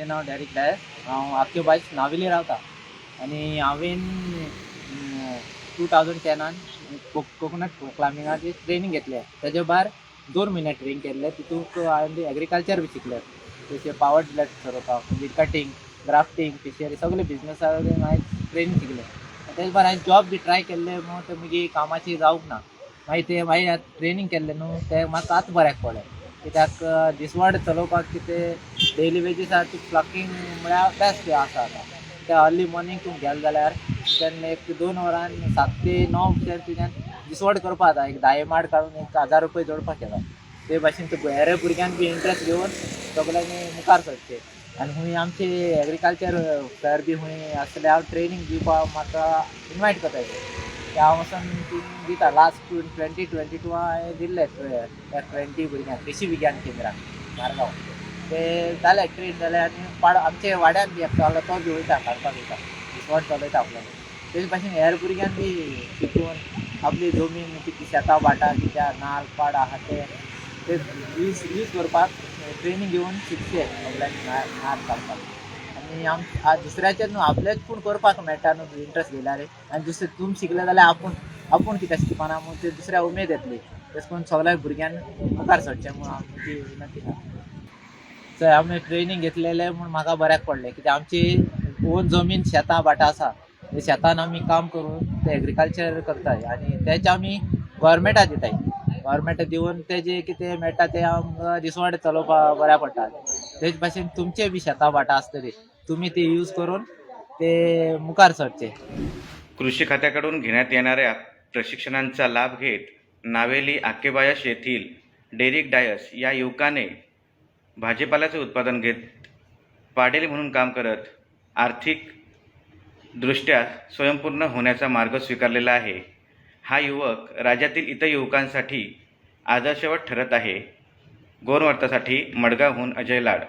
म्हजें नांव डॅरिक डायस हांव आख्यो बायस नावेली रावता. आनी हांवें टू थावजंड टेनान कोकोनट क्लायबिंगाची ट्रेनींग घेतल्या तेज्या भायर दोन म्हयने ट्रेनींग केल्लें तितूंक हांवें एग्रीकल्चर बी शिकले तशें पावर टिलर चलोवपाक म्हणजे कटींग ग्राफ्टींग फिशरी सगळे बिजनसा हांवें ट्रेनींग शिकले तेज भायर हांवें जॉब बी ट्राय केल्ले म्हणून ते म्हजी कामाची जावंक ना. मागीर ते मागीर ट्रेनींग केल्लें न्हू ते म्हाका आतां बऱ्याक पडलें. कित्याक दिसवाड चलोवपाक कितें डेली वेजीस आहा ती प्लकिंग म्हळ्यार बेस्ट आसा आतां. ते अर्ली मॉर्निंग तूं गेले जाल्यार तेन्ना एक दोन वरान सात ते णव तुज्यान दिसवड करपा जाता एक धा माड काडून एक हजार रुपया जोडपाक येता ते भाशेन तूं हेरे भुरग्यांक बी इंट्रस्ट घेवन सगळ्यांनी मुखार सरचे आनी खंय आमचे एग्रीकल्चर फेर बी खंय आसले हांव ट्रेनींग दिवपाक म्हाका इन्वायट करता ते हांव वचोन ट्रेनींग दिता. लास्ट ट्वेंटी ट्वेंटी टू हांवें दिल्ले ट्वेंटी भुरग्यांक कृशी विज्ञान केंद्राक मारगांव. ते जाले ट्रेन जाले आनी पाड आमचे वाड्यान बी एकटो तो बी वयता काडपाक वयता दिसवड चलयता आपलो. तेजे भाशेन हेर भुरग्यांक बी शिकून आपली जमीन कितें शेतां वाटा कित्या नाल्ल पाड आहा ते ते यूज यूज करपाक ट्रेनींग घेवन शिकचे सगळ्यांक नाल्ल काडपाक आनी आम आज न्हू आपलेच पूण करपाक मेळटा न्हू इंट्रस्ट येयल्यार आनी दुसरें तुमी शिकले जाल्यार आपूण आपूण कितें शिकपाना म्हूण ते दुसऱ्या उमेद येतली. तेश करून सगळ्या भुरग्यांक मुखार सरचें म्हूण हांव विनंती तर थंय आमी ट्रेनींग घेतलेले म्हूण म्हाका बऱ्याक पडलें. कित्याक आमची ओन जमीन शेतां भाटां आसा ते शेतान आमी काम करून ते एग्रीकल्चर करताय. आनी तेचे आमी गोवोरमेंटा दिताय गोवोरमेंटा दिवन ते जे कितें मेळटा ते आमकां दिसवाडे चलोवपाक बऱ्या पडटा तेच भाशेन तुमचे बी शेतां भाटां आसतली तुमी ते यूज करून ते मुखार सरचे. कृषी खात्याकडून घेण्यात येणाऱ्या प्रशिक्षणांचा लाभ घेत नावेली आकेबायस येथील डेरिक डायस या युवकाने भाजीपाल्याचे उत्पादन घेत पाडेली म्हणून काम करत आर्थिक दृष्ट्या स्वयंपूर्ण होण्याचा मार्ग स्वीकारलेला आहे. हा युवक राज्यातील इतर युवकांसाठी आदर्शवत ठरत आहे. गोरवर्तासाठी मडगावहून अजय लाड